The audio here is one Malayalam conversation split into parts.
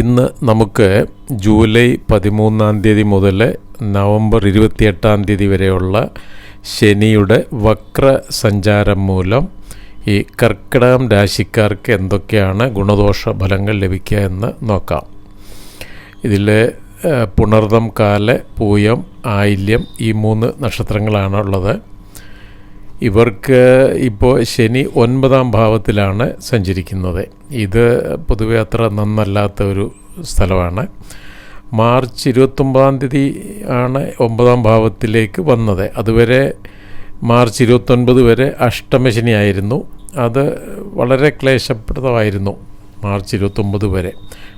ഇന്ന് നമുക്ക് ജൂലൈ പതിമൂന്നാം തീയതി മുതൽ നവംബർ ഇരുപത്തിയെട്ടാം തീയതി വരെയുള്ള ശനിയുടെ വക്ര സഞ്ചാരം മൂലം ഈ കർക്കിടകം രാശിക്കാർക്ക് എന്തൊക്കെയാണ് ഗുണദോഷ ഫലങ്ങൾ ലഭിക്കുക എന്ന് നോക്കാം. ഇതിൽ പുണർതം കാല പൂയം ആയില്യം ഈ മൂന്ന് നക്ഷത്രങ്ങളാണ് ഉള്ളത് ഇവർക്ക് ഇപ്പോൾ ശനി ഒൻപതാം ഭാവത്തിലാണ് സഞ്ചരിക്കുന്നത്. ഇത് പൊതുവെ അത്ര നന്നല്ലാത്ത ഒരു സ്ഥലമാണ്. മാർച്ച് ഇരുപത്തൊമ്പതാം തീയതി ആണ് ഒമ്പതാം ഭാവത്തിലേക്ക് വന്നത്. അതുവരെ മാർച്ച് ഇരുപത്തൊൻപത് വരെ അഷ്ടമശനിയായിരുന്നു അത് വളരെ ക്ലേശപ്രദമായിരുന്നു മാർച്ച് ഇരുപത്തൊമ്പത് വരെ.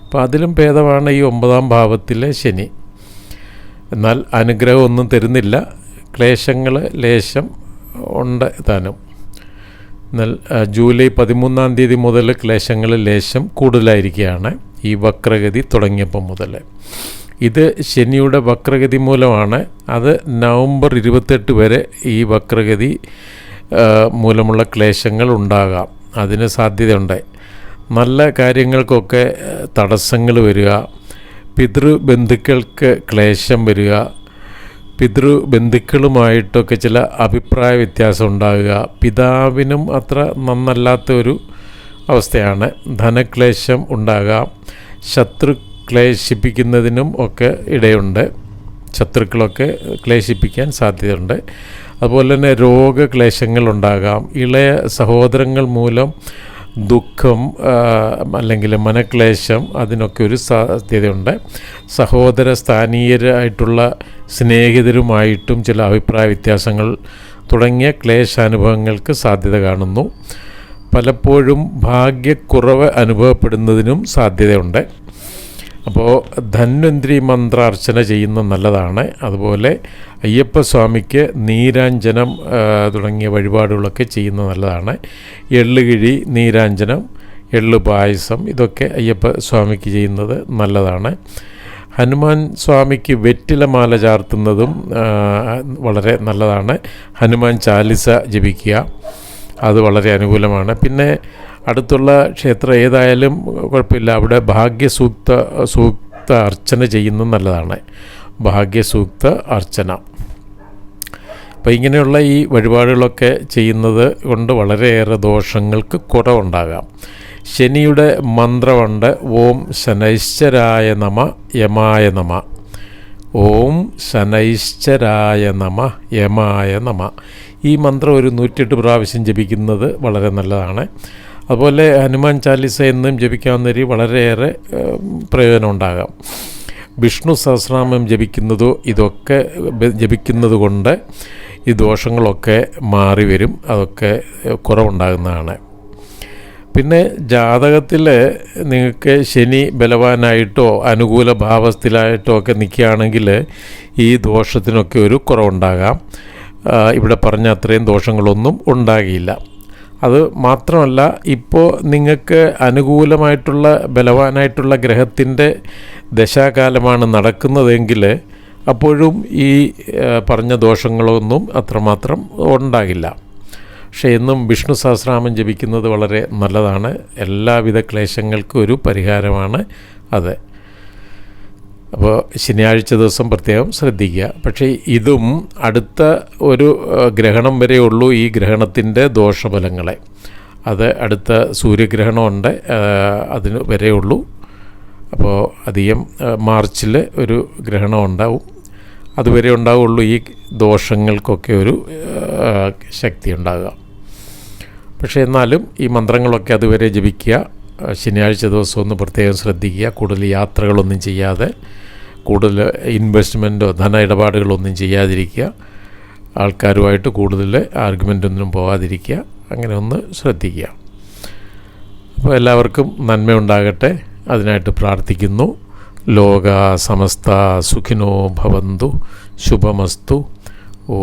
അപ്പോൾ അതിലും ഭേദമാണ് ഈ ഒമ്പതാം ഭാവത്തിലെ ശനി. എന്നാൽ അനുഗ്രഹമൊന്നും തരുന്നില്ല. ക്ലേശങ്ങൾ ലേശം ഉണ്ട് താനും. എന്നാൽ ജൂലൈ പതിമൂന്നാം തീയതി മുതൽ ക്ലേശങ്ങൾ ലേശം കൂടുതലായിരിക്കുകയാണ് ഈ വക്രഗതി തുടങ്ങിയപ്പം മുതൽ. ഇത് ശനിയുടെ വക്രഗതി മൂലമാണ്. അത് നവംബർ ഇരുപത്തെട്ട് വരെ ഈ വക്രഗതി മൂലമുള്ള ക്ലേശങ്ങൾ ഉണ്ടാകാം. അതിന് സാധ്യതയുണ്ട്. നല്ല കാര്യങ്ങൾക്കൊക്കെ തടസ്സങ്ങൾ വരിക പിതൃബന്ധുക്കൾക്ക് ക്ലേശം വരിക പിതൃബന്ധുക്കളുമായിട്ടൊക്കെ ചില അഭിപ്രായ വ്യത്യാസം ഉണ്ടാകുക. പിതാവിനും അത്ര നന്നല്ലാത്ത ഒരു അവസ്ഥയാണ് ധനക്ലേശം ഉണ്ടാകാം ശത്രു ക്ലേശിപ്പിക്കുന്നതിനും ഒക്കെ ഇടയുണ്ട്. ശത്രുക്കളൊക്കെ ക്ലേശിപ്പിക്കാൻ സാധ്യതയുണ്ട്. അതുപോലെ തന്നെ രോഗക്ലേശങ്ങൾ ഉണ്ടാകാം. ഇളയ സഹോദരങ്ങൾ മൂലം ദുഃഖം അല്ലെങ്കിൽ മനക്ലേശം അതിനൊക്കെ ഒരു സാധ്യതയുണ്ട്. സഹോദര സ്ഥാനീയരായിട്ടുള്ള സ്നേഹിതരുമായിട്ടും ചില അഭിപ്രായ വ്യത്യാസങ്ങൾ തുടങ്ങിയ ക്ലേശാനുഭവങ്ങൾക്ക് സാധ്യത കാണുന്നു. പലപ്പോഴും ഭാഗ്യക്കുറവ് അനുഭവപ്പെടുന്നതിനും സാധ്യതയുണ്ട്. അപ്പോൾ ധന്വന്ത്രി മന്ത്രാർച്ചന ചെയ്യുന്ന നല്ലതാണ്. അതുപോലെ അയ്യപ്പസ്വാമിക്ക് നീരാഞ്ജനം തുടങ്ങിയ വഴിപാടുകളൊക്കെ ചെയ്യുന്ന നല്ലതാണ്. എള്ളുകിഴി നീരാഞ്ജനം എള്ളു പായസം ഇതൊക്കെ അയ്യപ്പ സ്വാമിക്ക് ചെയ്യുന്നത് നല്ലതാണ്. ഹനുമാൻ സ്വാമിക്ക് വെറ്റിലമാല ചാർത്തുന്നതും വളരെ നല്ലതാണ്. ഹനുമാൻ ചാലിസ ജപിക്കുക അത് വളരെ അനുകൂലമാണ്. പിന്നെ അടുത്തുള്ള ക്ഷേത്രം ഏതായാലും കുഴപ്പമില്ല. അവിടെ ഭാഗ്യസൂക്ത സൂക്ത അർച്ചന ചെയ്യുന്നത് നല്ലതാണ്. ഭാഗ്യസൂക്ത അർച്ചന. അപ്പോൾ ഇങ്ങനെയുള്ള ഈ വഴിപാടുകളൊക്കെ ചെയ്യുന്നത് കൊണ്ട് വളരെയേറെ ദോഷങ്ങൾക്ക് കുറവുണ്ടാകാം. ശനിയുടെ മന്ത്രമുണ്ട് ഓം ശനൈശ്വരായ നമ യമായ നമ. ഓം ശനൈശ്വരായ നമ യമായ നമ. ഈ മന്ത്രം ഒരു നൂറ്റിയെട്ട് പ്രാവശ്യം ജപിക്കുന്നത് വളരെ നല്ലതാണ്. അതുപോലെ ഹനുമാൻ ചാലിസ എന്നും ജപിക്കാവുന്ന രീതി വളരെയേറെ പ്രയോജനം ഉണ്ടാകാം. വിഷ്ണു സഹസ്രനാമം ജപിക്കുന്നതോ ഇതൊക്കെ ജപിക്കുന്നത് കൊണ്ട് ഈ ദോഷങ്ങളൊക്കെ മാറി വരും അതൊക്കെ കുറവുണ്ടാകുന്നതാണ്. പിന്നെ ജാതകത്തിൽ നിങ്ങൾക്ക് ശനി ബലവാനായിട്ടോ അനുകൂല ഭാവസ്ഥയിലായിട്ടോ ഒക്കെ നിൽക്കുകയാണെങ്കിൽ ഈ ദോഷത്തിനൊക്കെ ഒരു കുറവുണ്ടാകാം. ഇവിടെ പറഞ്ഞ അത്രയും ദോഷങ്ങളൊന്നും ഉണ്ടാകില്ല അത് മാത്രമല്ല ഇപ്പോൾ നിങ്ങൾക്ക് അനുകൂലമായിട്ടുള്ള ബലവാനായിട്ടുള്ള ഗ്രഹത്തിന്റെ ദശാകാലമാണ് നടക്കുന്നതെങ്കിൽ അപ്പോഴും ഈ പറഞ്ഞ ദോഷങ്ങളൊന്നും അത്രമാത്രം ഉണ്ടാകില്ല. പക്ഷേ എന്നും വിഷ്ണു സഹസ്രാമം ജപിക്കുന്നത് വളരെ നല്ലതാണ്. എല്ലാവിധ ക്ലേശങ്ങൾക്കും ഒരു പരിഹാരമാണ് അത്. അപ്പോൾ ശനിയാഴ്ച ദിവസം പ്രത്യേകം ശ്രദ്ധിക്കുക. പക്ഷേ ഇതും അടുത്ത ഒരു ഗ്രഹണം വരെ ഉള്ളൂ ഈ ഗ്രഹണത്തിന്റെ ദോഷഫലങ്ങളെ. അത് അടുത്ത സൂര്യഗ്രഹണമുണ്ട് അതിന് വരെ ഉള്ളൂ. അപ്പോൾ അധികം മാർച്ചിൽ ഒരു ഗ്രഹണം ഉണ്ടാവും അതുവരെ ഉണ്ടാവുള്ളൂ ഈ ദോഷങ്ങൾക്കൊക്കെ ഒരു ശക്തി ഉണ്ടാകുക പക്ഷേ എന്നാലും ഈ മന്ത്രങ്ങളൊക്കെ അതുവരെ ജപിക്കുക ശനിയാഴ്ച ദിവസം ഒന്ന് പ്രത്യേകം ശ്രദ്ധിക്കുക കൂടുതൽ യാത്രകളൊന്നും ചെയ്യാതെ കൂടുതൽ ഇൻവെസ്റ്റ്മെന്റോ ധന ഇടപാടുകളൊന്നും ചെയ്യാതിരിക്കുക ആൾക്കാരുമായിട്ട് കൂടുതൽ ആർഗ്യുമെന്റൊന്നും പോകാതിരിക്കുക അങ്ങനെ ഒന്ന് ശ്രദ്ധിക്കുക. അപ്പോൾ എല്ലാവർക്കും നന്മയുണ്ടാകട്ടെ അതിനായിട്ട് പ്രാർത്ഥിക്കുന്നു. ലോക സമസ്ത സുഖിനോ ഭവന്തു. ശുഭമസ്തു. ഓ